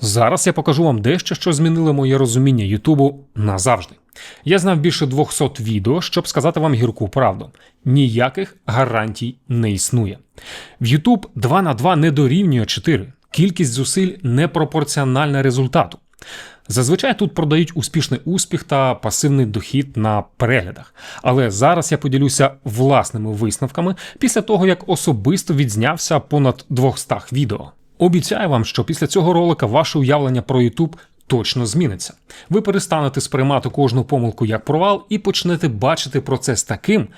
Зараз я покажу вам дещо, що змінило моє розуміння Ютубу назавжди. Я знав більше 200 відео, щоб сказати вам гірку правду. Ніяких гарантій не існує. В YouTube 2 на 2 не дорівнює 4. Кількість зусиль не пропорціональна результату. Зазвичай тут продають успішний успіх та пасивний дохід на переглядах. Але зараз я поділюся власними висновками після того, як особисто відзнявся понад 200 відео. Обіцяю вам, що після цього ролика ваше уявлення про YouTube точно зміниться. Ви перестанете сприймати кожну помилку як провал і почнете бачити процес таким,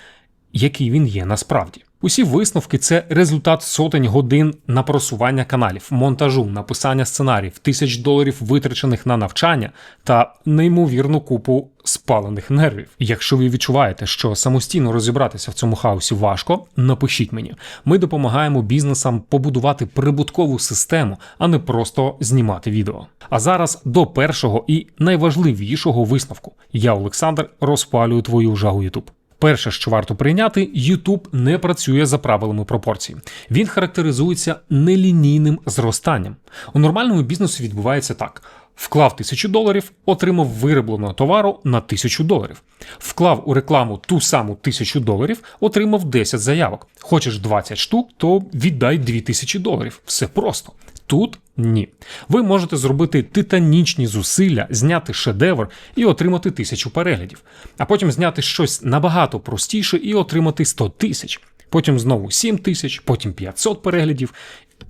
який він є насправді. Усі висновки це результат сотень годин на просування каналів, монтажу, написання сценаріїв, тисяч доларів витрачених на навчання та неймовірну купу спалених нервів. Якщо ви відчуваєте, що самостійно розібратися в цьому хаосі важко, напишіть мені. Ми допомагаємо бізнесам побудувати прибуткову систему, а не просто знімати відео. А зараз до першого і найважливішого висновку. Я, Олександр, розпалюю твою жагу YouTube. Перше, що варто прийняти, YouTube не працює за правилами пропорцій. Він характеризується нелінійним зростанням. У нормальному бізнесу відбувається так: вклав тисячу доларів, отримав виробленого товару на тисячу доларів. Вклав у рекламу ту саму тисячу доларів, отримав 10 заявок. Хочеш 20 штук, то віддай 2000 доларів. Все просто. Тут ні. Ви можете зробити титанічні зусилля, зняти шедевр і отримати тисячу переглядів, а потім зняти щось набагато простіше і отримати 100 тисяч. Потім знову 7 тисяч, потім 500 переглядів.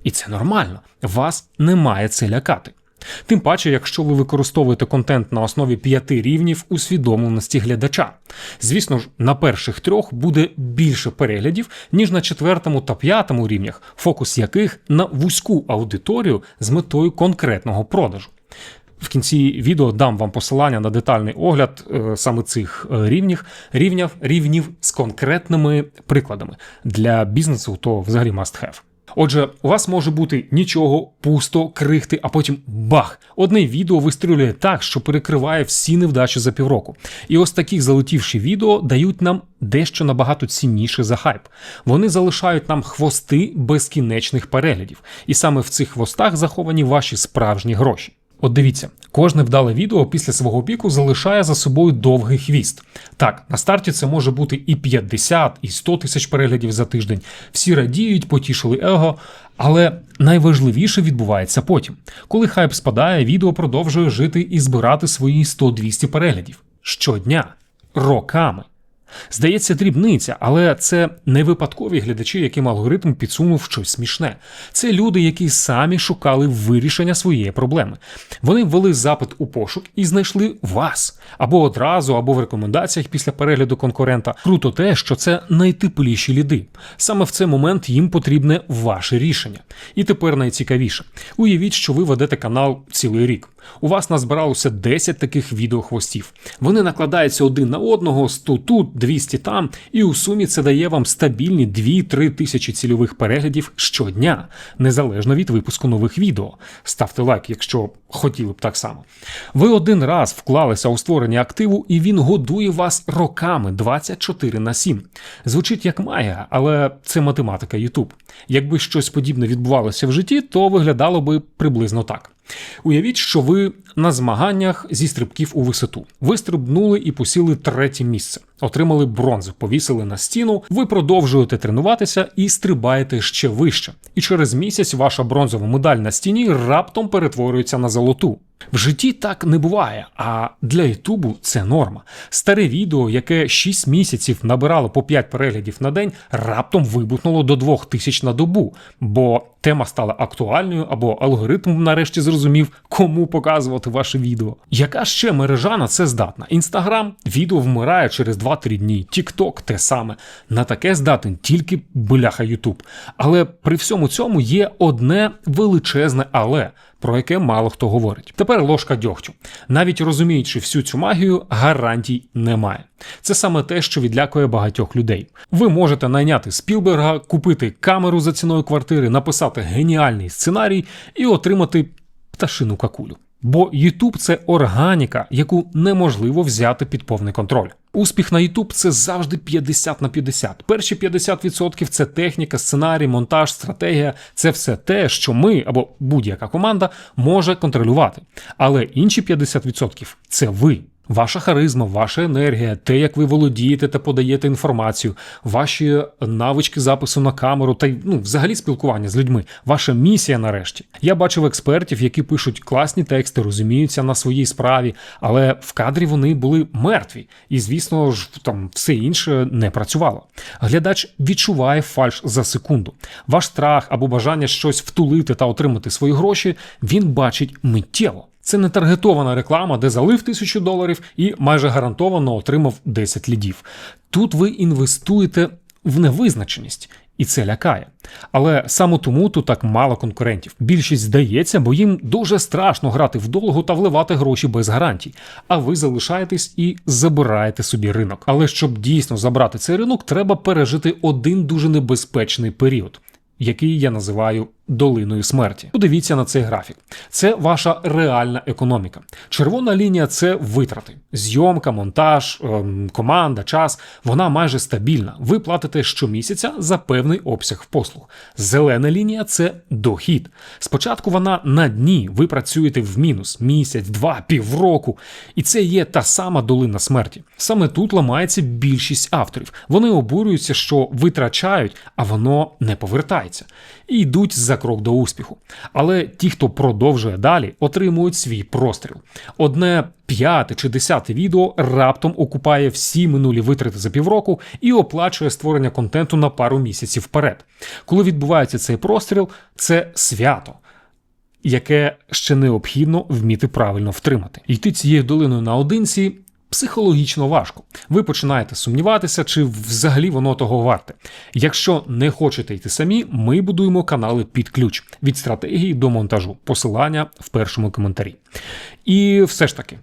І це нормально. Вас не має це лякати. Тим паче, якщо ви використовуєте контент на основі п'яти рівнів усвідомленості глядача. Звісно ж, на перших трьох буде більше переглядів, ніж на четвертому та п'ятому рівнях, фокус яких на вузьку аудиторію з метою конкретного продажу. В кінці відео дам вам посилання на детальний огляд е, саме цих е, рівнів, рівнів, рівнів з конкретними прикладами. Для бізнесу то взагалі must have. Отже, у вас може бути нічого, пусто, крихти, а потім бах! Одне відео вистрілює так, що перекриває всі невдачі за півроку. І ось такі залетівші відео дають нам дещо набагато цінніше за хайп. Вони залишають нам хвости безкінечних переглядів, і саме в цих хвостах заховані ваші справжні гроші. От дивіться, кожне вдале відео після свого піку залишає за собою довгий хвіст. Так, на старті це може бути і 50, і 100 тисяч переглядів за тиждень. Всі радіють, потішили его. Але найважливіше відбувається потім. Коли хайп спадає, відео продовжує жити і збирати свої 100-200 переглядів щодня, роками. Здається, дрібниця, але це не випадкові глядачі, яким алгоритм підсунув щось смішне. Це люди, які самі шукали вирішення своєї проблеми. Вони ввели запит у пошук і знайшли вас або одразу, або в рекомендаціях після перегляду конкурента. Круто те, що це найтепліші ліди. Саме в цей момент їм потрібне ваше рішення. І тепер найцікавіше: уявіть, що ви ведете канал цілий рік. У вас назбиралося 10 таких відеохвостів. Вони накладаються один на одного, 100 тут, 200 там, і у сумі це дає вам стабільні 2-3 тисячі цільових переглядів щодня, незалежно від випуску нових відео. Ставте лайк, якщо хотіли б так само. Ви один раз вклалися у створення активу, і він годує вас роками 24 на 7. Звучить як магія, але це математика YouTube. Якби щось подібне відбувалося в житті, то виглядало би приблизно так. Уявіть, що ви на змаганнях зі стрибків у висоту. Ви стрибнули і посіли третє місце, отримали бронзу, повісили на стіну, ви продовжуєте тренуватися і стрибаєте ще вище. І через місяць ваша бронзова медаль на стіні раптом перетворюється на золоту. В житті так не буває, а для Ютубу це норма. Старе відео, яке 6 місяців набирало по 5 переглядів на день, раптом вибухнуло до 2000 на добу, бо тема стала актуальною або алгоритм нарешті зрозумів, кому показувати ваше відео. Яка ще мережа на це здатна? Інстаграм відео вмирає через 2-3 дні. Тікток те саме. На таке здатен тільки бляха Ютуб. Але при всьому цьому є одне величезне але. Про яке мало хто говорить. Тепер ложка дьогтю. Навіть розуміючи всю цю магію, гарантій немає. Це саме те, що відлякує багатьох людей. Ви можете найняти Спілберга, купити камеру за ціною квартири, написати геніальний сценарій і отримати пташину какулю. Бо YouTube – це органіка, яку неможливо взяти під повний контроль. Успіх на YouTube – це завжди 50 на 50. Перші 50% – це техніка, сценарій, монтаж, стратегія. Це все те, що ми або будь-яка команда може контролювати. Але інші 50% – це ви. Ваша харизма, ваша енергія, те, як ви володієте та подаєте інформацію, ваші навички запису на камеру та й ну, взагалі спілкування з людьми, ваша місія нарешті. Я бачив експертів, які пишуть класні тексти, розуміються на своїй справі, але в кадрі вони були мертві, і звісно ж там все інше не працювало. Глядач відчуває фальш за секунду. Ваш страх або бажання щось втулити та отримати свої гроші він бачить миттєво. Це не таргетована реклама, де залив тисячу доларів і майже гарантовано отримав 10 лідів. Тут ви інвестуєте в невизначеність. І це лякає. Але саме тому тут так мало конкурентів. Більшість здається, бо їм дуже страшно грати вдовго та вливати гроші без гарантій. А ви залишаєтесь і забираєте собі ринок. Але щоб дійсно забрати цей ринок, треба пережити один дуже небезпечний період, який я називаю долиною смерті. Подивіться на цей графік. Це ваша реальна економіка. Червона лінія це витрати, зйомка, монтаж, ем, команда, час. Вона майже стабільна. Ви платите щомісяця за певний обсяг послуг. Зелена лінія це дохід. Спочатку вона на дні. Ви працюєте в мінус місяць, два, півроку. І це є та сама долина смерті. Саме тут ламається більшість авторів. Вони обурюються, що витрачають, а воно не повертається. І йдуть за крок до успіху. Але ті, хто продовжує далі, отримують свій простріл. Одне п'яте чи десяте відео раптом окупає всі минулі витрати за півроку і оплачує створення контенту на пару місяців вперед. Коли відбувається цей простріл, це свято. Яке ще необхідно вміти правильно втримати. Йти цією долиною наодинці психологічно важко. Ви починаєте сумніватися, чи взагалі воно того варте. Якщо не хочете йти самі, ми будуємо канали під ключ від стратегії до монтажу. Посилання в першому коментарі. І все ж таки.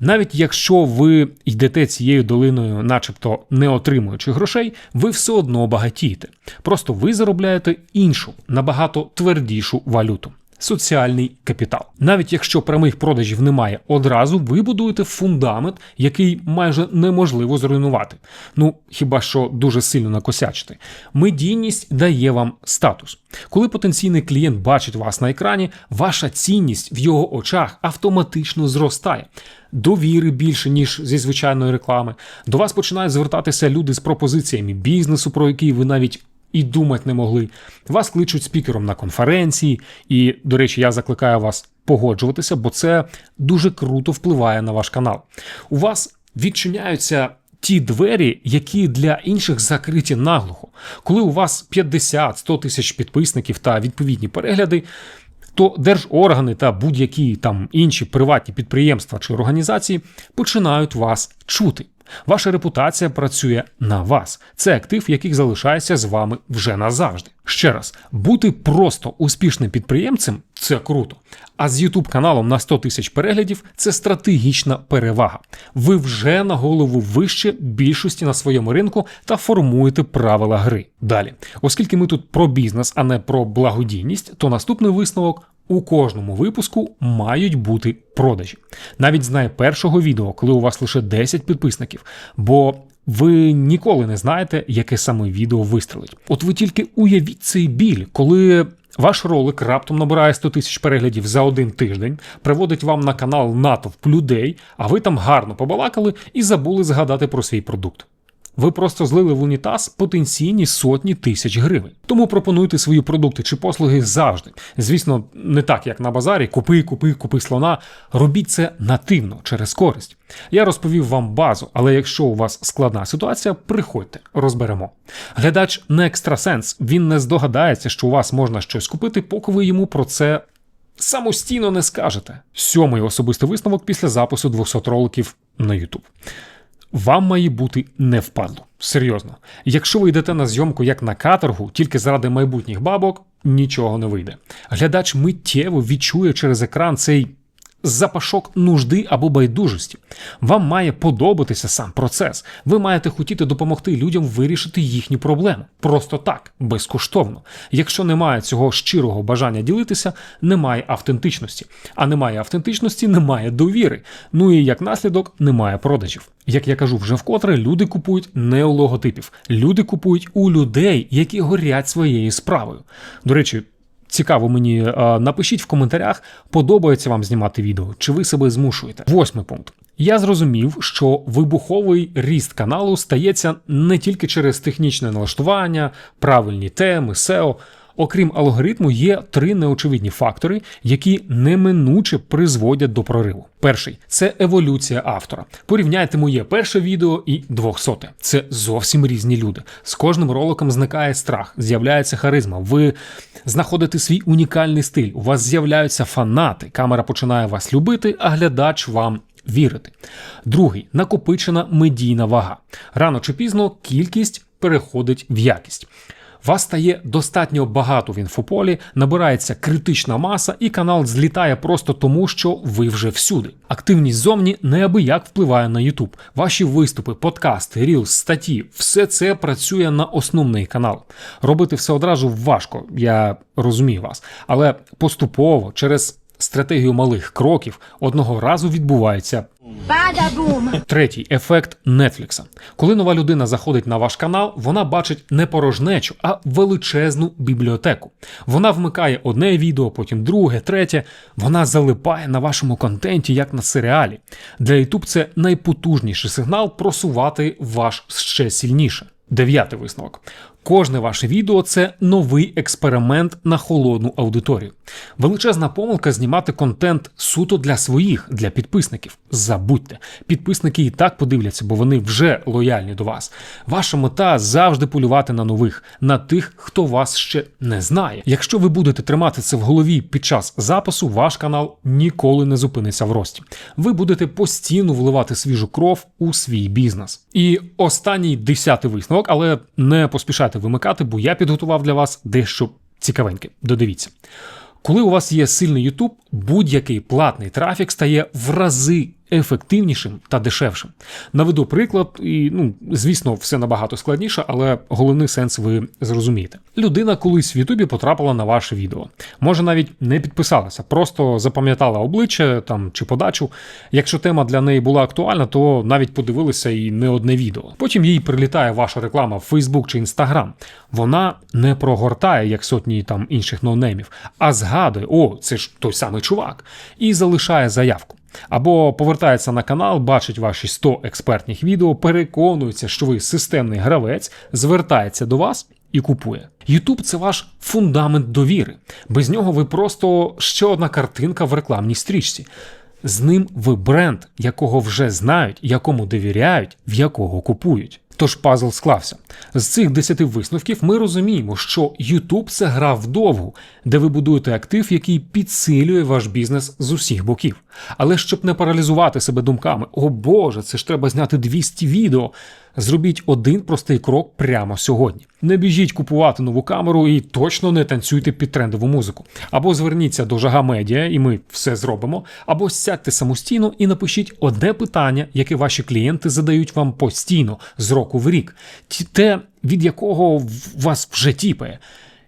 Навіть якщо ви йдете цією долиною, начебто не отримуючи грошей, ви все одно багатієте. Просто ви заробляєте іншу, набагато твердішу валюту соціальний капітал. Навіть якщо прямих продажів немає, одразу ви будуєте фундамент, який майже неможливо зруйнувати. Ну хіба що дуже сильно накосячити. Медійність дає вам статус. Коли потенційний клієнт бачить вас на екрані, ваша цінність в його очах автоматично зростає. Довіри більше, ніж зі звичайної реклами. До вас починають звертатися люди з пропозиціями бізнесу, про який ви навіть і думати не могли. Вас кличуть спікером на конференції, і, до речі, я закликаю вас погоджуватися, бо це дуже круто впливає на ваш канал. У вас відчиняються. Ті двері, які для інших закриті наглухо. Коли у вас 50-100 тисяч підписників та відповідні перегляди, то держоргани та будь-які там інші приватні підприємства чи організації починають вас чути. Ваша репутація працює на вас. Це актив, який залишається з вами вже назавжди. Ще раз, бути просто успішним підприємцем це круто. А з YouTube каналом на 100 тисяч переглядів це стратегічна перевага. Ви вже на голову вище більшості на своєму ринку та формуєте правила гри. Далі, оскільки ми тут про бізнес, а не про благодійність, то наступний висновок у кожному випуску мають бути продажі. Навіть з найпершого відео, коли у вас лише 10 підписників, бо ви ніколи не знаєте, яке саме відео вистрелить. От ви тільки уявіть цей біль, коли. Ваш ролик раптом набирає 100 тисяч переглядів за один тиждень, приводить вам на канал натовп людей, а ви там гарно побалакали і забули згадати про свій продукт. Ви просто злили в унітаз потенційні сотні тисяч гривень. Тому пропонуйте свої продукти чи послуги завжди. Звісно, не так, як на базарі, купи, купи, купи слона. Робіть це нативно через користь. Я розповів вам базу, але якщо у вас складна ситуація, приходьте, розберемо. Глядач не екстрасенс, він не здогадається, що у вас можна щось купити, поки ви йому про це. Самостійно не скажете. Сьомий особистий висновок після запису 200 роликів на YouTube. Вам має бути не впадло. Серйозно. Якщо ви йдете на зйомку як на каторгу, тільки заради майбутніх бабок, нічого не вийде. Глядач миттєво відчує через екран цей запашок нужди або байдужості. Вам має подобатися сам процес. Ви маєте хотіти допомогти людям вирішити їхні проблеми. Просто так, безкоштовно. Якщо немає цього щирого бажання ділитися, немає автентичності. А немає автентичності, немає довіри. Ну і як наслідок, немає продажів. Як я кажу вже вкотре, люди купують не у логотипів, люди купують у людей, які горять своєю справою. До речі. Цікаво мені, е, напишіть в коментарях, подобається вам знімати відео, чи ви себе змушуєте. Восьмий пункт. Я зрозумів, що вибуховий ріст каналу стається не тільки через технічне налаштування, правильні теми, SEO. Окрім алгоритму, є три неочевидні фактори, які неминуче призводять до прориву. Перший це еволюція автора. Порівняйте моє перше відео і двохсоте. Це зовсім різні люди. З кожним роликом зникає страх, з'являється харизма. Ви знаходите свій унікальний стиль. У вас з'являються фанати. Камера починає вас любити, а глядач вам. Вірити. Другий накопичена медійна вага. Рано чи пізно кількість переходить в якість. Вас стає достатньо багато в інфополі, набирається критична маса, і канал злітає просто тому, що ви вже всюди. Активність зовні неабияк впливає на YouTube. Ваші виступи, подкасти, рілс, статті все це працює на основний канал. Робити все одразу важко, я розумію вас, але поступово через. Стратегію малих кроків одного разу відбувається Бада-бум! Третій ефект Нетфлікса. Коли нова людина заходить на ваш канал, вона бачить не порожнечу, а величезну бібліотеку. Вона вмикає одне відео, потім друге, третє. Вона залипає на вашому контенті, як на серіалі. Для YouTube це найпотужніший сигнал просувати ваш ще сильніше. Дев'ятий висновок. Кожне ваше відео це новий експеримент на холодну аудиторію. Величезна помилка знімати контент суто для своїх, для підписників. Забудьте, підписники і так подивляться, бо вони вже лояльні до вас. Ваша мета завжди полювати на нових, на тих, хто вас ще не знає. Якщо ви будете тримати це в голові під час запису, ваш канал ніколи не зупиниться в рості. Ви будете постійно вливати свіжу кров у свій бізнес. І останній десятий висновок, але не поспішайте вимикати, бо я підготував для вас дещо цікавеньке. Додивіться. Коли у вас є сильний YouTube, будь-який платний трафік стає в рази ефективнішим та дешевшим. Наведу приклад, і ну, звісно, все набагато складніше, але головний сенс ви зрозумієте. Людина колись в Ютубі потрапила на ваше відео. Може навіть не підписалася, просто запам'ятала обличчя там чи подачу. Якщо тема для неї була актуальна, то навіть подивилися і не одне відео. Потім їй прилітає ваша реклама в Facebook чи Instagram. Вона не прогортає, як сотні там інших ноунеймів, а згадує, о, це ж той самий чувак, і залишає заявку. Або повертається на канал, бачить ваші 100 експертних відео, переконується, що ви системний гравець, звертається до вас і купує. Ютуб це ваш фундамент довіри. Без нього ви просто ще одна картинка в рекламній стрічці. З ним ви бренд, якого вже знають, якому довіряють, в якого купують. Тож пазл склався. З цих 10 висновків ми розуміємо, що YouTube – це гра вдовгу, де ви будуєте актив, який підсилює ваш бізнес з усіх боків. Але щоб не паралізувати себе думками, о Боже, це ж треба зняти 200 відео. Зробіть один простий крок прямо сьогодні. Не біжіть купувати нову камеру і точно не танцюйте під трендову музику. Або зверніться до Жага Медіа, і ми все зробимо, або сядьте самостійно і напишіть одне питання, яке ваші клієнти задають вам постійно з року в рік, те, від якого вас вже тіпає.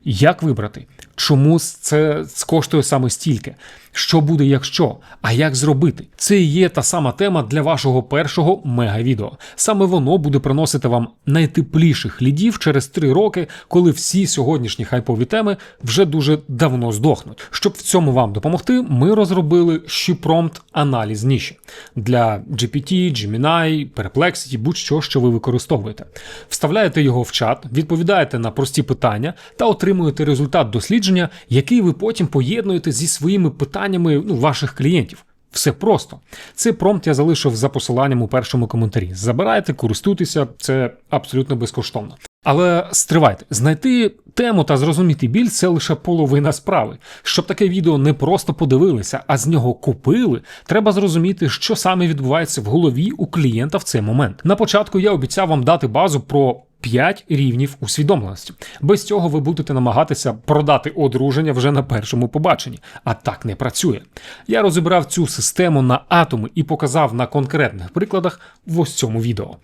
Як вибрати? Чому це коштує саме стільки? Що буде, якщо? А як зробити? Це і є та сама тема для вашого першого мегавідео. Саме воно буде приносити вам найтепліших лідів через три роки, коли всі сьогоднішні хайпові теми вже дуже давно здохнуть. Щоб в цьому вам допомогти, ми розробили щепромпт аналіз ніші для GPT, Gemini, Perplexity, будь-що, що ви використовуєте. Вставляєте його в чат, відповідаєте на прості питання та отримуєте результат дослідження, який ви потім поєднуєте зі своїми питаннями ну, ваших клієнтів. Все просто. Цей промпт я залишив за посиланням у першому коментарі. Забирайте, користуйтеся, це абсолютно безкоштовно. Але стривайте, знайти тему та зрозуміти біль це лише половина справи. Щоб таке відео не просто подивилися, а з нього купили, треба зрозуміти, що саме відбувається в голові у клієнта в цей момент. На початку я обіцяв вам дати базу про 5 рівнів усвідомленості. Без цього ви будете намагатися продати одруження вже на першому побаченні, а так не працює. Я розібрав цю систему на атоми і показав на конкретних прикладах в ось цьому відео.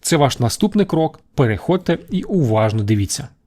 Це ваш наступний крок. Переходьте і уважно дивіться.